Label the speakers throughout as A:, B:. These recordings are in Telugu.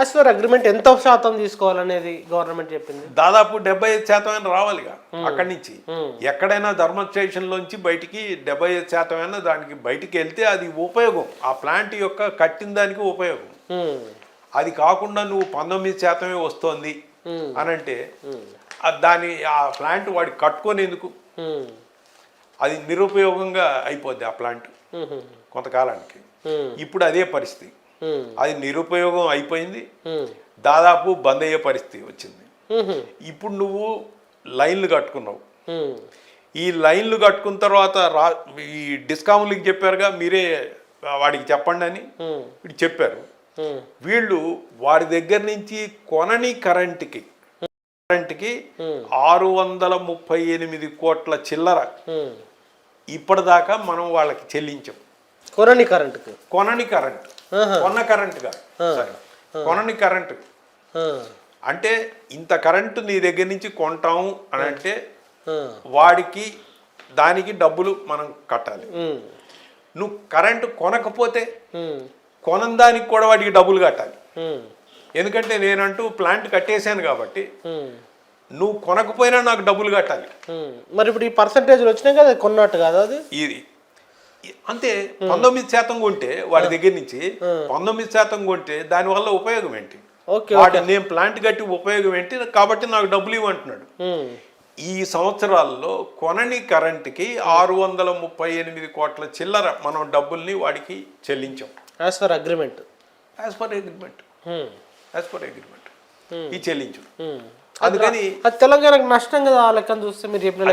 A: యాజ్ అగ్రిమెంట్ ఎంత శాతం తీసుకోవాలనేది గవర్నమెంట్ చెప్పింది.
B: దాదాపు డెబ్బై ఐదు శాతం అయినా రావాలిగా అక్కడి నుంచి. ఎక్కడైనా ధర్మ స్టేషన్లోంచి బయటికి డెబ్బై ఐదు శాతం అయినా దానికి బయటికి వెళ్తే అది ఉపయోగం. ఆ ప్లాంట్ యొక్క కట్టిన దానికి ఉపయోగం.
A: ఉమ్,
B: అది కాకుండా నువ్వు పంతొమ్మిది శాతమే వస్తోంది అని అంటే దాని ఆ ప్లాంట్ వాడికి కట్టుకునేందుకు? అది నిరుపయోగంగా అయిపోద్ది ఆ ప్లాంట్ కొంతకాలానికి. ఇప్పుడు అదే పరిస్థితి. అది నిరుపయోగం అయిపోయింది.
A: ఉమ్,
B: దాదాపు బంద్ అయ్యే పరిస్థితి వచ్చింది.
A: ఉమ్,
B: ఇప్పుడు నువ్వు లైన్లు కట్టుకున్నావు. ఈ లైన్లు కట్టుకున్న తర్వాత రా ఈ డిస్కాములకి చెప్పారుగా మీరే వాడికి చెప్పండి అని వీడు చెప్పారు. వీళ్ళు వాడి దగ్గర నుంచి కొనని కరెంటుకి కరెంటుకి ఆరు వందల ముప్పై ఎనిమిది కోట్ల చిల్లర. ఇప్పటిదాకా మనం వాళ్ళకి చెల్లించాం.
A: కొరని కరెంటుకి.
B: కొనని కరెంట్. కొన్న కరెంట్ కాదు సరే. కొనని కరెంట్ అంటే ఇంత కరెంటు నీ దగ్గర నుంచి కొంటాము అని అంటే వాడికి దానికి డబ్బులు మనం కట్టాలి. నువ్వు కరెంటు కొనకపోతే కొనం దానికి కూడా వాడికి డబ్బులు కట్టాలి. ఎందుకంటే నేనంటూ ప్లాంట్ కట్టేశాను కాబట్టి నువ్వు కొనకపోయినా నాకు డబ్బులు కట్టాలి.
A: మరి ఇప్పుడు ఈ పర్సంటేజ్లు వచ్చినాయి కదా కొన్నట్టు కాదు అది?
B: ఇది అంతే పంతొమ్మిది శాతం కొంటే వాడి దగ్గర నుంచి పంతొమ్మిది శాతం కొంటే దానివల్ల ఉపయోగం ఏంటి? నేను ప్లాంట్ కట్టి ఉపయోగం ఏంటి? కాబట్టి నాకు డబ్బులు ఇవ్వంటున్నాడు. ఈ సంవత్సరాల్లో కొనని కరెంటుకి ఆరు వందల ముప్పై ఎనిమిది కోట్ల చిల్లర మనం డబ్బుల్ని వాడికి చెల్లించాం.
A: As per agreement
B: as per agreement as per agreement ఈ చెల్లించు. అందుకని
A: అది తెలంగాణకు నష్టం కదా ఆ లెక్కను చూస్తే మీరు చెప్పిన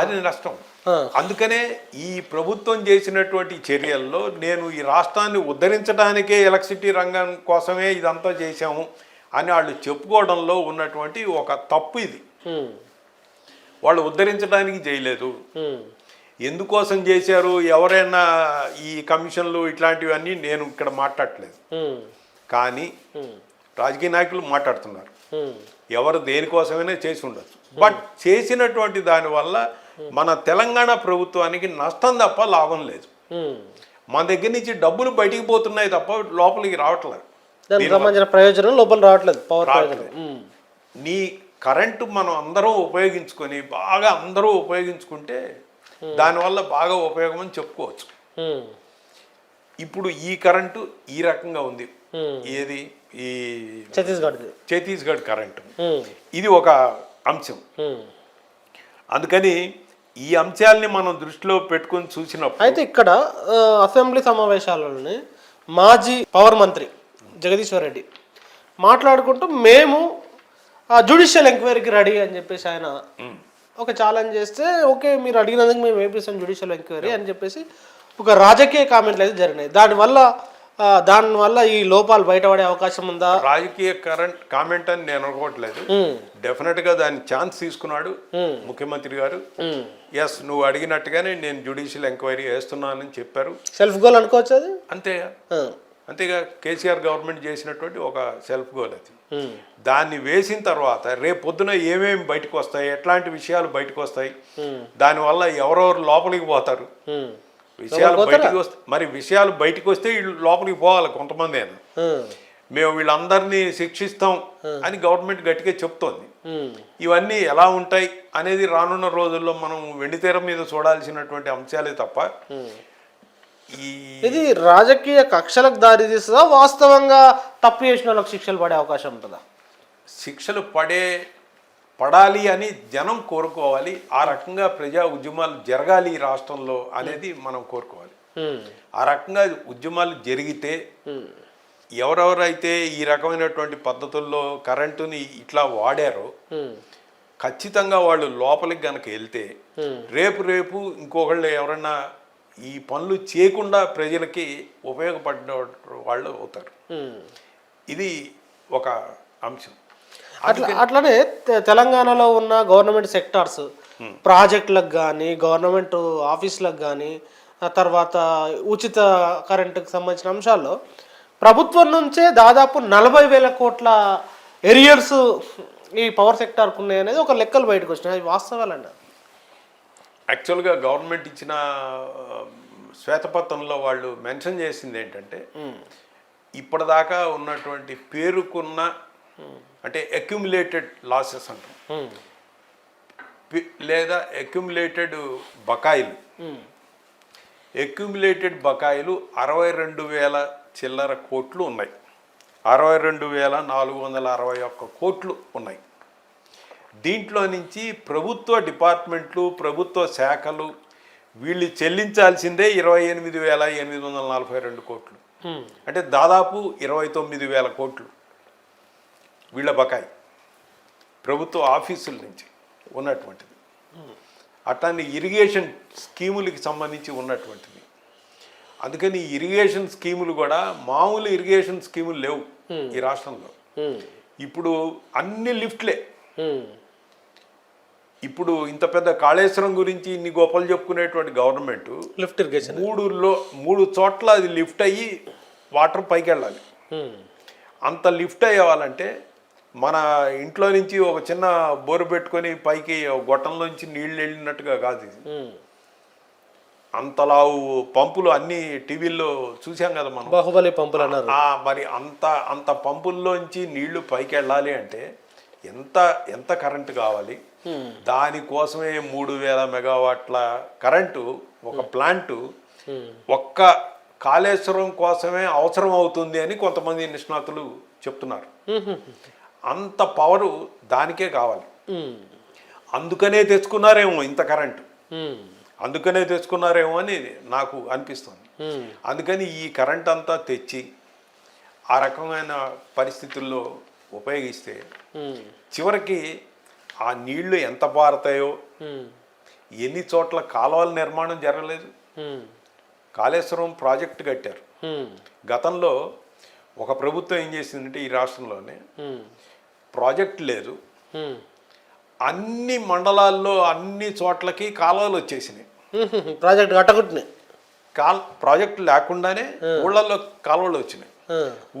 B: అది నష్టం. అందుకనే ఈ ప్రభుత్వం చేసినటువంటి చర్యల్లో నేను ఈ రాష్ట్రాన్ని ఉద్ధరించడానికే ఎలక్ట్రిసిటీ రంగం కోసమే ఇదంతా చేశాము అని వాళ్ళు చెప్పుకోవడంలో ఉన్నటువంటి ఒక తప్పు ఇది. వాళ్ళు ఉద్ధరించడానికి చేయలేదు. ఎందుకోసం చేశారు? ఎవరైనా ఈ కమిషన్లు ఇట్లాంటివన్నీ నేను ఇక్కడ మాట్లాడట్లేదు.
A: ఉమ్,
B: కానీ రాజకీయ నాయకులు మాట్లాడుతున్నారు. ఎవరు దేనికోసమైనా చేసి ఉండొచ్చు. బట్ చేసినటువంటి దానివల్ల మన తెలంగాణ ప్రభుత్వానికి నష్టం తప్ప లాభం లేదు. మన దగ్గర నుంచి డబ్బులు బయటికి పోతున్నాయి తప్ప లోపలికి రావట్లేదు.
A: సంబంధించిన ప్రయోజనం లోపల రావట్లేదు పవర్
B: నీ కరెంటు మనం అందరం ఉపయోగించుకొని బాగా అందరూ ఉపయోగించుకుంటే దానివల్ల బాగా ఉపయోగం అని చెప్పుకోవచ్చు. ఇప్పుడు ఈ కరెంటు ఈ రకంగా ఉంది. ఏది? ఈ
A: ఛత్తీస్గఢ్ది.
B: ఛత్తీస్గఢ్ కరెంటు. ఇది ఒక అంశం. అందుకని ఈ అంశాలని మనం దృష్టిలో పెట్టుకొని చూసినప్పుడు
A: అయితే ఇక్కడ ఆ, అసెంబ్లీ సమావేశాలలోనే మాజీ పవర్ మంత్రి జగదీశ్వర్ రెడ్డి మాట్లాడుకుంటూ మేము జుడిషియల్ ఎంక్వైరీకి రెడీ అని చెప్పేసి ఆయన ఒక ఛాలెంజ్ చేస్తే ఓకే మీరు అడిగినందుకు మేము వేపిస్తాం జుడిషియల్ ఎంక్వైరీ అని చెప్పేసి ఒక రాజకీయ కామెంట్లు అయితే జరిగినాయి. దానివల్ల ఆ, దానివల్ల ఈ లోపాలు బయటపడే అవకాశం ఉందా?
B: రాజకీయ కరెంట్ కామెంట్ అని నేను అనుకోవట్లేదు. డెఫినెట్గా దాన్ని ఛాన్స్ తీసుకున్నాడు ముఖ్యమంత్రి గారు. ఎస్ నువ్వు అడిగినట్టుగానే నేను జ్యుడిషియల్ ఎంక్వైరీ వేస్తున్నానని చెప్పారు.
A: సెల్ఫ్ గోల్ అనుకోవచ్చు అది?
B: అంతే. అంతేగా కేసీఆర్ గవర్నమెంట్ చేసినటువంటి ఒక సెల్ఫ్ గోల్ అది. దాన్ని వేసిన తర్వాత రేపు పొద్దున ఏమేమి బయటకు వస్తాయి ఎట్లాంటి విషయాలు బయటకు వస్తాయి దానివల్ల ఎవరెవరు లోపలికి పోతారు విషయాలు బయటికి వస్తే మరి విషయాలు బయటికి వస్తే వీళ్ళు లోపలికి పోవాలి కొంతమంది అయినా. మేము వీళ్ళందరినీ శిక్షిస్తాం అని గవర్నమెంట్ గట్టిగా చెప్తోంది. ఇవన్నీ ఎలా ఉంటాయి అనేది రానున్న రోజుల్లో మనం వెండితెర మీద చూడాల్సినటువంటి అంశాలే తప్ప
A: ఇది రాజకీయ కక్షలకు దారి తీస్తుందా? వాస్తవంగా తప్పు చేసిన వాళ్ళకి శిక్షలు పడే అవకాశం ఉంటుందా?
B: శిక్షలు పడే పడాలి అని జనం కోరుకోవాలి. ఆ రకంగా ప్రజా ఉద్యమాలు జరగాలి ఈ రాష్ట్రంలో అనేది మనం కోరుకోవాలి. ఆ రకంగా ఉద్యమాలు జరిగితే ఎవరెవరైతే ఈ రకమైనటువంటి పద్ధతుల్లో కరెంటుని ఇట్లా వాడారో ఖచ్చితంగా వాళ్ళు లోపలికి గనక వెళ్తే. రేపు రేపు ఇంకొకళ్ళు ఎవరన్నా ఈ పనులు చేయకుండా ప్రజలకి ఉపయోగపడిన వాళ్ళు అవుతారు. ఇది ఒక అంశం.
A: అట్లా అట్లనే తెలంగాణలో ఉన్న గవర్నమెంట్ సెక్టార్స్ ప్రాజెక్టులకు కానీ గవర్నమెంట్ ఆఫీసులకు కానీ తర్వాత ఉచిత కరెంటుకు సంబంధించిన అంశాల్లో ప్రభుత్వం నుంచే దాదాపు నలభై వేల కోట్ల ఎరియర్స్ ఈ పవర్ సెక్టార్కు ఉన్నాయి అనేది ఒక లెక్కలు బయటకు వచ్చినాయి. అవి వాస్తవాలండి
B: యాక్చువల్గా గవర్నమెంట్ ఇచ్చిన శ్వేతపత్రంలో వాళ్ళు మెన్షన్ చేసింది ఏంటంటే ఇప్పటిదాకా ఉన్నటువంటి పేరుకున్న అంటే అక్యుములేటెడ్ లాసెస్ అంటాం. లేదా అక్యుములేటెడ్ బకాయిలు. అక్యుములేటెడ్ బకాయిలు అరవై రెండు వేల చిల్లర కోట్లు ఉన్నాయి. అరవై రెండు వేల నాలుగు వందల అరవై ఒక్క కోట్లు ఉన్నాయి. దీంట్లో నుంచి ప్రభుత్వ డిపార్ట్మెంట్లు ప్రభుత్వ శాఖలు వీళ్ళు చెల్లించాల్సిందే ఇరవై ఎనిమిది వేల ఎనిమిది వందల నలభై రెండు కోట్లు. అంటే దాదాపు ఇరవై తొమ్మిది వేల కోట్లు. వీళ్ళ బకాయి. ప్రభుత్వ ఆఫీసుల నుంచి ఉన్నటువంటిది. అట్లానే ఇరిగేషన్ స్కీములకి సంబంధించి ఉన్నటువంటిది. అందుకని ఇరిగేషన్ స్కీములు కూడా మామూలు ఇరిగేషన్ స్కీములు లేవు ఈ రాష్ట్రంలో. ఇప్పుడు అన్ని లిఫ్ట్లే. ఇప్పుడు ఇంత పెద్ద కాళేశ్వరం గురించి ఇన్ని గొప్పలు చెప్పుకునేటువంటి గవర్నమెంట్
A: లిఫ్ట్ ఇరిగేషన్.
B: మూడులో మూడు చోట్ల అది లిఫ్ట్ అయ్యి వాటర్ పైకి వెళ్ళాలి అంత లిఫ్ట్ అయ్యేవాళ్ళంటే మన ఇంట్లో నుంచి ఒక చిన్న బోరు పెట్టుకొని పైకి గొట్టంలోంచి నీళ్ళు వెళ్ళినట్టుగా కాదు ఇది.
A: ఉమ్.
B: అంతలావు పంపులు అన్ని టీవీల్లో చూసాం కదా మనం.
A: బాహుబలి పంపులు అన్నారు.
B: మరి అంత అంత పంపుల్లోంచి నీళ్ళు పైకి వెళ్ళాలి అంటే ఎంత ఎంత కరెంటు కావాలి? దానికోసమే మూడు వేల మెగావాట్ల కరెంటు ఒక ప్లాంటు ఒక్క కాళేశ్వరం కోసమే అవసరం అవుతుంది అని కొంతమంది నిష్ణాతులు చెప్తున్నారు. అంత పవరు దానికే కావాలి. అందుకనే తెచ్చుకున్నారేమో ఇంత కరెంటు. అందుకనే తెచ్చుకున్నారేమో అని నాకు అనిపిస్తుంది. అందుకని ఈ కరెంట్ అంతా తెచ్చి ఆ రకమైన పరిస్థితుల్లో ఉపయోగిస్తే చివరికి ఆ నీళ్ళు ఎంత పారుతాయో ఎన్ని చోట్ల కాలువల నిర్మాణం జరగలేదు. కాళేశ్వరం ప్రాజెక్టు కట్టారు. గతంలో ఒక ప్రభుత్వం ఏం చేసిందంటే ఈ రాష్ట్రంలోనే ప్రాజెక్ట్ లేదు. అన్ని మండలాల్లో అన్ని చోట్లకి కాలువలు వచ్చేసినాయి.
A: ప్రాజెక్ట్ కట్టకుంటున్నాయి
B: కాల్ ప్రాజెక్ట్ లేకుండానే ఊళ్ళల్లో కాలువలు వచ్చినాయి.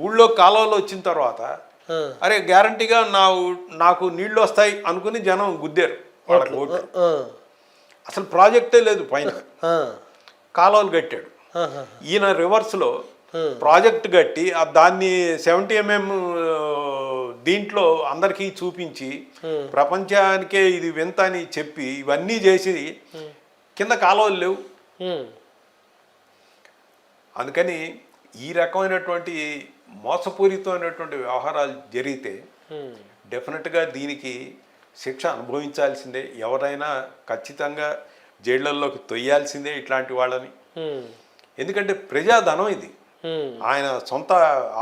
B: ఊళ్ళో కాలువలు వచ్చిన తర్వాత అరే గ్యారంటీగా నా నాకు నీళ్ళు వస్తాయి అనుకుని జనం గుద్దారు వాళ్ళకి ఓట్లు అసలు ప్రాజెక్టే లేదు పైన. కాలువలు కట్టాడు. ఈయన రివర్స్లో. ప్రాజెక్ట్ కట్టి దాన్ని సెవెంటీ ఎంఎం దీంట్లో అందరికీ చూపించి ప్రపంచానికే ఇది వింత అని చెప్పి ఇవన్నీ చేసి కింద కాలువలు లేవు. అందుకని ఈ రకమైనటువంటి మోసపూరితమైనటువంటి వ్యవహారాలు జరిగితే డెఫినెట్గా దీనికి శిక్ష అనుభవించాల్సిందే. ఎవరైనా ఖచ్చితంగా జైళ్ళల్లోకి తొయ్యాల్సిందే ఇట్లాంటి వాళ్ళని. ఎందుకంటే ప్రజాధనం ఇది. ఆయన సొంత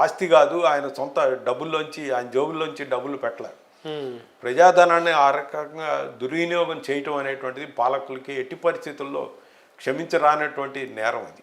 B: ఆస్తి కాదు ఆయన సొంత డబ్బుల్లోంచి ఆయన జోబుల్లోంచి డబ్బులు పెట్టలే.
A: ఉమ్,
B: ప్రజాధనాన్ని ఆ రకంగా దుర్వినియోగం చేయటం అనేటువంటిది పాలకులకి ఎట్టి పరిస్థితుల్లో క్షమించరానటువంటి నేరం అది.